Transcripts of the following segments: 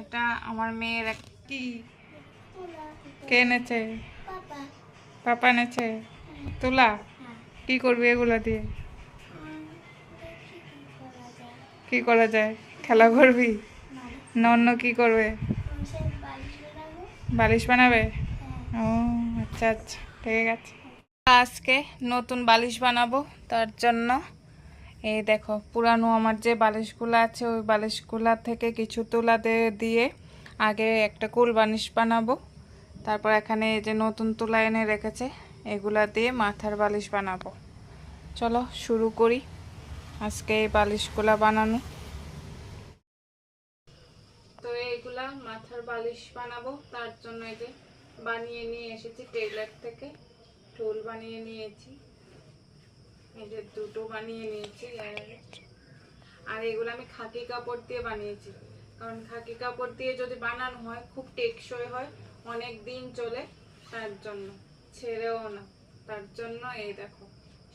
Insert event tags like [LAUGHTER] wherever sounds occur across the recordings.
এটা আমার মেয়ের এক কি? কে এনেছে? পাপা। এনেছে? তুলা? কি করবি এগুলা দিয়ে? কি করা যায়? খেলা করবি? না অন্য কি করবে? বালিশ বানাবে? ও আচ্ছা আচ্ছা ঠিক আছে। আজকে নতুন বালিশ বানাবো তার জন্য এই দেখো, পুরানো আমার যে বালিশগুলো আছে, ওই বালিশগুলা থেকে কিছু তুলা দিয়ে আগে একটা কুল বালিশ বানাবো। তারপর এখানে যে নতুন তুলা এনে রেখেছে, এগুলা দিয়ে মাথার বালিশ বানাবো। চলো, শুরু করি। আজকে এই বালিশগুলা বানানো। তো এইগুলা মাথার বালিশ বানাবো, তার জন্য এই যে বানিয়ে নিয়ে এসেছি, টেইলার থেকে। টোল বানিয়ে নিয়েছি। এই যে দুটো বানিয়ে নিয়েছি আর- এগুলো আমি খাকি কাপড় দিয়ে বানিয়েছি। কারণ খাকি কাপড় দিয়ে যদি বানানো হয়, খুব টেকসই হয়, অনেক দিন চলে তার জন্য। ছেড়েও না। তার জন্য এই দেখো,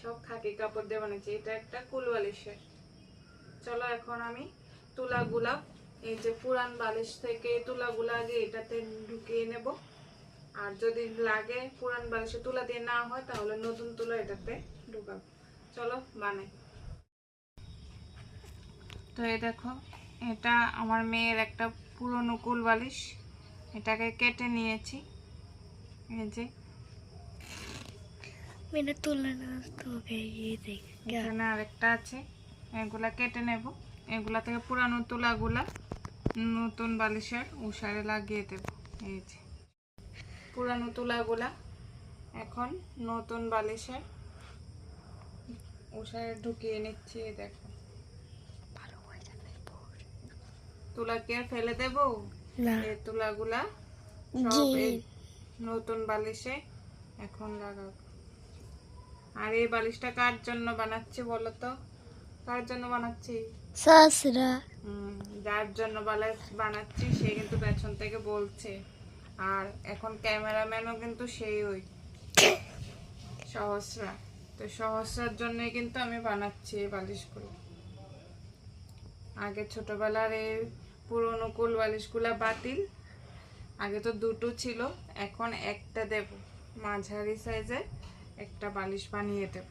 সব খাকি কাপড় দিয়ে বানিয়েছি। এটা একটা কুল বালিশের চলো এখন আমি তুলা তুলাগুলা, এই যে পুরান বালিশ থেকে তুলাগুলা আগে এটাতে ঢুকিয়ে নেব। আর যদি লাগে পুরান বালিশে তুলা দিয়ে না হয়, তাহলে নতুন তুলা এটাতে ঢুকাবো। চলো বানাই। তো এই দেখো এটা আমার মেয়ের একটা পুরনো কুল বালিশ। এটাকে কেটে নিয়েছি। এই যে। তুলে এখানে আরেকটা আছে। এগুলা কেটে নেব। এগুলা থেকে পুরানো তুলাগুলা নতুন বালিশের উষারে লাগিয়ে দেব। এই যে। পুরানো তুলাগুলা এখন নতুন বালিশের ওষায় ঢুকিয়ে নিচ্ছি দেখো। তুলা কি আর ফেলে দেব? এই তুলাগুলা সব নতুন বালিশে এখন লাগাব। আর এই বালিশটা কার জন্য বানাচ্ছি বলো তো? কার জন্য বানাচ্ছি? শাশুড়া যার জন্য বালিশ বানাচ্ছি সে কিন্তু পেছন থেকে বলছে। আর এখন ক্যামেরাম্যানও কিন্তু সেই ওই সহস্রা। তো সহস্রার জন্যই কিন্তু আমি বানাচ্ছি এই বালিশগুলো। আগে ছোটবেলার এই পুরোনো কুল বালিশগুলা বাতিল। আগে তো দুটো ছিল, এখন একটা দেব। মাঝারি সাইজে একটা বালিশ বানিয়ে দেব।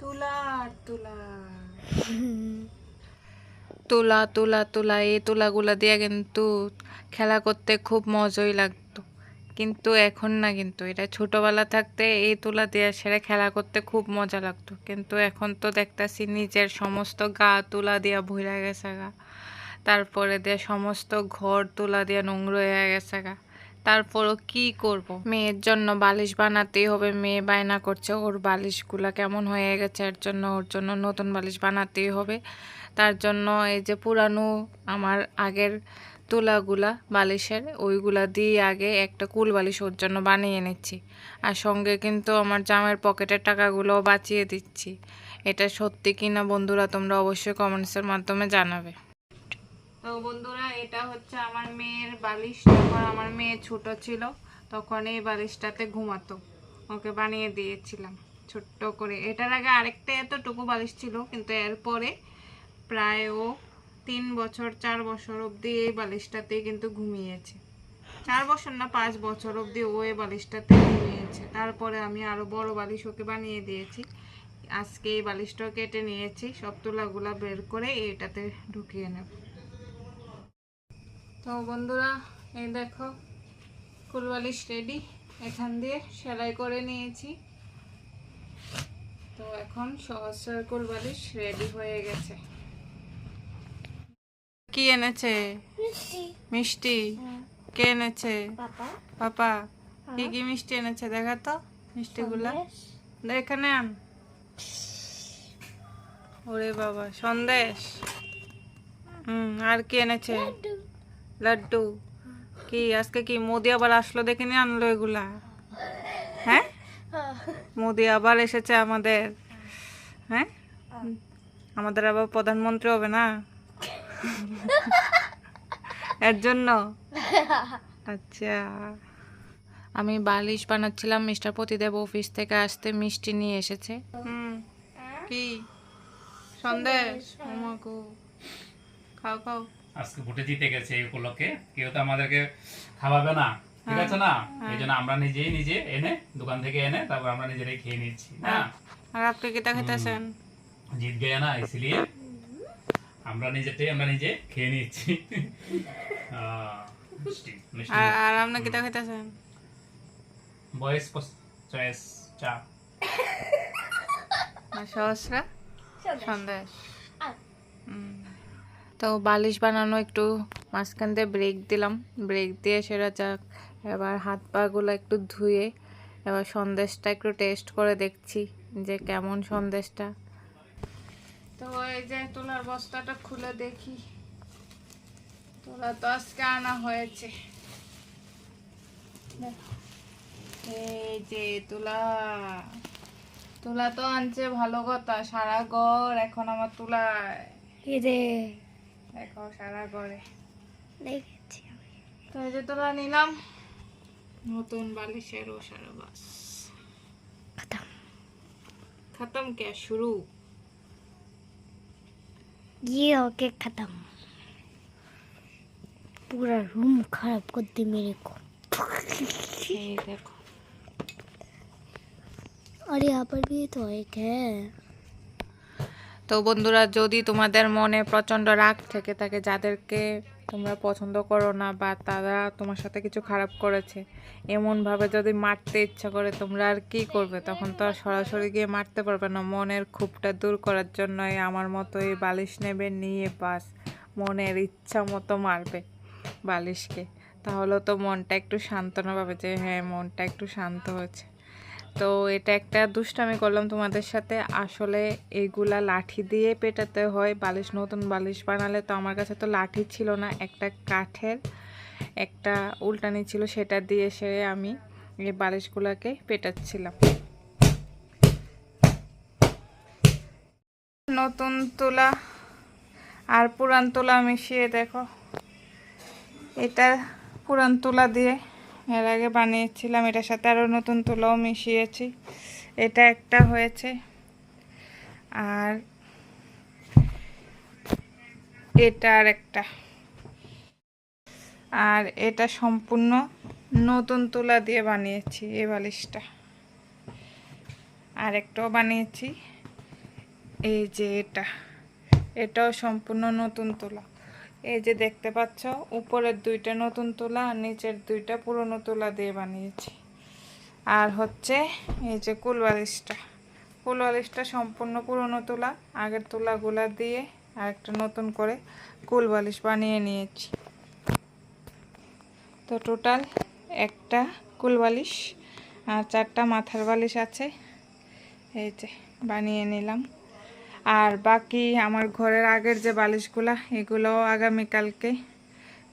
তুলার তুলা [LAUGHS] তুলা তুলা তুলা, এই তুলাগুলা দিয়ে কিন্তু খেলা করতে খুব মজাই লাগতো। কিন্তু এখন না কিন্তু, এটা ছোটবেলা থাকতে এই তুলা দিয়ে সেটা খেলা করতে খুব মজা লাগতো। কিন্তু এখন তো দেখতাছি নিজের সমস্ত গা তুলা দিয়া ভইরা গেছে গা। তারপরে দিয়ে সমস্ত ঘর তুলা দিয়ে নোংরা হয়ে গেছে গা। তারপরও কি করব? মেয়ের জন্য বালিশ বানাতেই হবে, মেয়ে বায়না করছে, ওর বালিশগুলা কেমন হয়ে গেছে, এর জন্য ওর জন্য নতুন বালিশ বানাতেই হবে। তার জন্য এই যে পুরানো আমার আগের তুলাগুলা, বালিশের, ওইগুলা দিয়ে আগে একটা কুল বালিশ ওর জন্য বানিয়ে নিচ্ছি। আর সঙ্গে কিন্তু আমার জামের পকেটের টাকাগুলোও বাঁচিয়ে দিচ্ছি। এটা সত্যি কিনা বন্ধুরা তোমরা অবশ্যই কমেন্টসের মাধ্যমে জানাবে। তো বন্ধুরা, এটা হচ্ছে আমার মেয়ের বালিশ। যখন আমার মেয়ে ছোট ছিল, তখন এই বালিশটাতে ঘুমাতো। ওকে বানিয়ে দিয়েছিলাম ছোট্ট করে। এটার আগে আরেকটা এতটুকু বালিশ ছিল, কিন্তু এরপরে প্রায় ও তিন বছর, চার বছর অবধি এই বালিশটাতেই কিন্তু ঘুমিয়েছে। চার বছর না, পাঁচ বছর অবধি ও এই বালিশটাতে ঘুমিয়েছে। তারপরে আমি আরও বড় বালিশ ওকে বানিয়ে দিয়েছি। আজকে এই বালিশটাও কেটে নিয়েছি, সব তুলাগুলা বের করে এটাতে ঢুকিয়ে নেব। তো বন্ধুরা, এই দেখো কুলবালিশ রেডি এখান দিয়ে সেলাই করে নিয়েছি। তো এখন সহস্রার কুলবালিশ রেডি হয়ে গেছে। কি এনেছে? মিষ্টি। কে এনেছে? পাপা। কি কি মিষ্টি এনেছে? দেখা তো মিষ্টিগুলা। এখানে আন। ওরে বাবা সন্দেশ। হুম আর কি এনেছে? লাড্ডু। কি আজকে কি মোদি আবার আসলো দেখে নিয়ে আনলো এগুলা? হ্যাঁ? মোদি আবার এসেছে আমাদের। হ্যাঁ। আমাদের আবার প্রধানমন্ত্রী হবে না? [LAUGHS] এর জন্য? আচ্ছা। আমি বালিশ বানাচ্ছিলাম মিস্টার প্রতিদেব অফিস থেকে আসতে মিষ্টি নিয়ে এসেছে। হুম। কি? সন্দেশ আমাকে খাও খাও। আজকে ভোটে জিতে গেছে এই উপলক্ষে। কেউ তো আমাদেরকে খাওয়াবে না। ঠিক আছে না? এই জন্য আমরা নিজেই নিজে এনে দোকান থেকে এনে তারপর আমরা নিজেরাই খেয়ে নিচ্ছি না? আর আপনি কিতা খেতেছেন? জিত গয়া না ইসলিয়ে। আমরা নিজেরটাই আমরা নিজে খেয়ে নিচ্ছি। আর আর আপনি কিতা খেতেছেন বয়স চয়েস চা। সহস্রা? সন্দেশ। তো বালিশ বানানো একটু মাঝখান দিয়ে ব্রেক দিলাম। ব্রেক দিয়ে সেটা যাক এবার হাত পাগুলো একটু ধুয়ে এবার সন্দেশটা একটু টেস্ট করে দেখছি যে কেমন সন্দেশটা। তো এই যে তোলার বস্তাটা খুলে দেখি। তোলা তো আজকে আনা হয়েছে। এই যে তুলা। তুলা তো আনছে ভালো কথা সারা ঘর এখন আমার তুলায়। এই যে। দেখো সারা ঘরে। দেখেছি তো এই যে তোলা নিলাম। নতুন বালিশের ও সারা বাস। খতম। খতম কে শুরু? ये होके खत्म पूरा रूम खराब कर दी मेरे को এই দেখো और यहाँ पर भी तो एक है তো বন্ধুরা যদি তোমাদের মনে প্রচন্ড রাগ থেকে থাকে যাদেরকে তোমরা পছন্দ করো না বা তারা তোমার সাথে কিছু খারাপ করেছে, এমনভাবে যদি মারতে ইচ্ছা করে, তোমরা আর কি করবে? তখন তো আর সরাসরি গিয়ে মারতে পারবে না। মনের ক্ষোভটা দূর করার জন্যই আমার মতো এই বালিশ নেবে, নিয়ে বাস, মনের ইচ্ছা মতো মারবে বালিশকে। তাহলে তো মনটা একটু সান্ত্বনা পাবে যে হ্যাঁ মনটা একটু শান্ত হয়েছে। তো এটা একটা দুষ্টামি করলাম তোমাদের সাথে। আসলে এইগুলা লাঠি দিয়ে পেটাতে হয়, বালিশ, নতুন বালিশ বানালে তো আমার কাছে তো লাঠি ছিল না, একটা কাঠের একটা উল্টানি ছিল, সেটা দিয়ে সে আমি এই বালিশগুলোকে পেটাচ্ছিলাম। নতুন তোলা আর পুরান তোলা মিশিয়ে দেখো। এটা পুরান তোলা দিয়ে এর আগে বানিয়েছিলাম, এটার সাথে আরও নতুন তুলাও মিশিয়েছি। এটা একটা হয়েছে। আর এটা আর একটা। আর এটা সম্পূর্ণ নতুন তুলা দিয়ে বানিয়েছি এই বালিশটা। আর একটাও বানিয়েছি, এই যে এটা। এটাও সম্পূর্ণ নতুন তুলা। এই যে দেখতে পাচ্ছ, উপরের দুইটা নতুন তুলা আর নিচের দুইটা পুরনো তুলা দিয়ে বানিয়েছি। আর হচ্ছে এই যে কুলবালিশটা কুলবালিশটা সম্পূর্ণ পুরনো তুলা, আগের তুলাগুলা দিয়ে আর একটা নতুন করে কুলবালিশ বানিয়ে নিয়েছি। তো টোটাল একটা কুলবালিশ আর চারটা মাথার বালিশ আছে। এই যে বানিয়ে নিলাম। আর বাকি আমার ঘরের আগের যে বালিশগুলা, এগুলো আগামীকালকে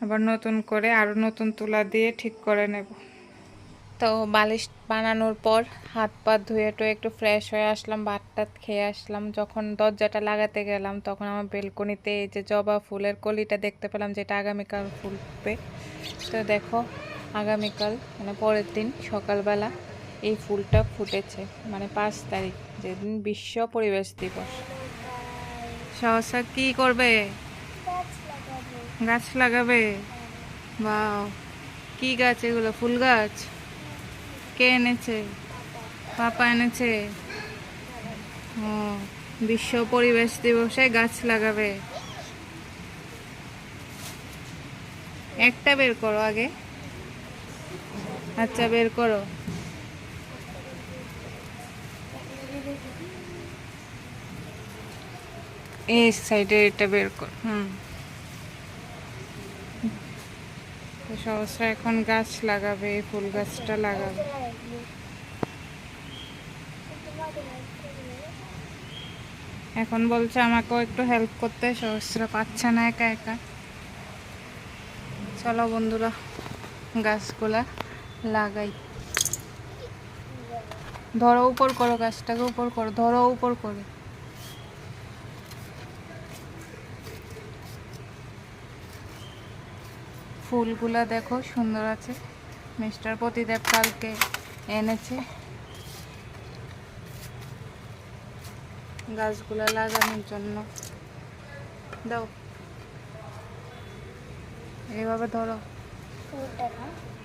আবার নতুন করে আরও নতুন তুলা দিয়ে ঠিক করে নেব। তো বালিশ বানানোর পর হাত পা ধুয়ে টুয়ে একটু ফ্রেশ হয়ে আসলাম, ভাত টাত খেয়ে আসলাম। যখন দরজাটা লাগাতে গেলাম, তখন আমার বেলকনিতে এই যে জবা ফুলের কলিটা দেখতে পেলাম যেটা আগামীকাল ফুলবে তো দেখো, আগামীকাল মানে পরের দিন সকালবেলা এই ফুলটা ফুটেছে মানে পাঁচ তারিখ, যেদিন বিশ্ব পরিবেশ দিবস। সহসা কি করবে? গাছ লাগাবে। বাও কি গাছ এগুলো? ফুল গাছ? কে এনেছে? পাপা এনেছে? ও বিশ্ব পরিবেশ দিবসে গাছ লাগাবে। একটা বের করো আগে। আচ্ছা বের করো। এই সাইডে এটা বের কর, হুম। তো সহসা এখন গাছ লাগাবে, এই ফুল গাছটা লাগাবে। এখন বলছে আমাকেও একটু হেল্প করতে, সহস্রা পাচ্ছে না একা একা। চলো বন্ধুরা, গাছগুলা লাগাই। ধরো উপর করো গাছটাকে, উপর করো, ধরো উপর করে। ফুলগুলা দেখো সুন্দর আছে। মিস্টার প্রতিদেব কালকে এনেছে। গাছগুলো লাগানোর জন্য। দাও। এইভাবে ধরো।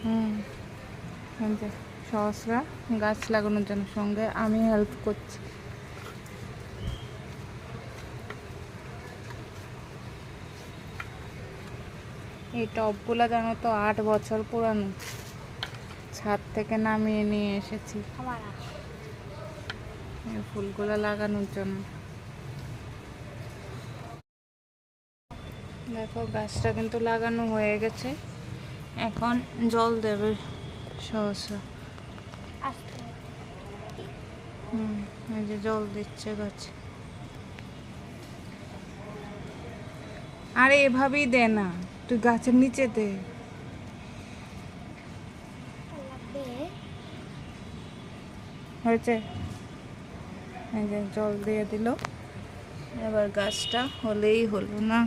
হুম। সহসরা গাছ লাগানোর জন্য সঙ্গে আমি হেল্প করছি। এই টবগুলো জানো তো আট বছর পুরানো। ছাদ থেকে নামিয়ে নিয়ে এসেছি। ফুলগুলো লাগানোর জন্য। দেখো গাছটা কিন্তু লাগানো হয়ে গেছে। এখন জল দেবে সহসা। হুম এই যে জল দিচ্ছে গাছে। আরে এভাবেই দে না। তুই গাছের নিচে দে। হয়েছে? জল দিয়ে দিল। এবার গাছটা হলেই হলো না।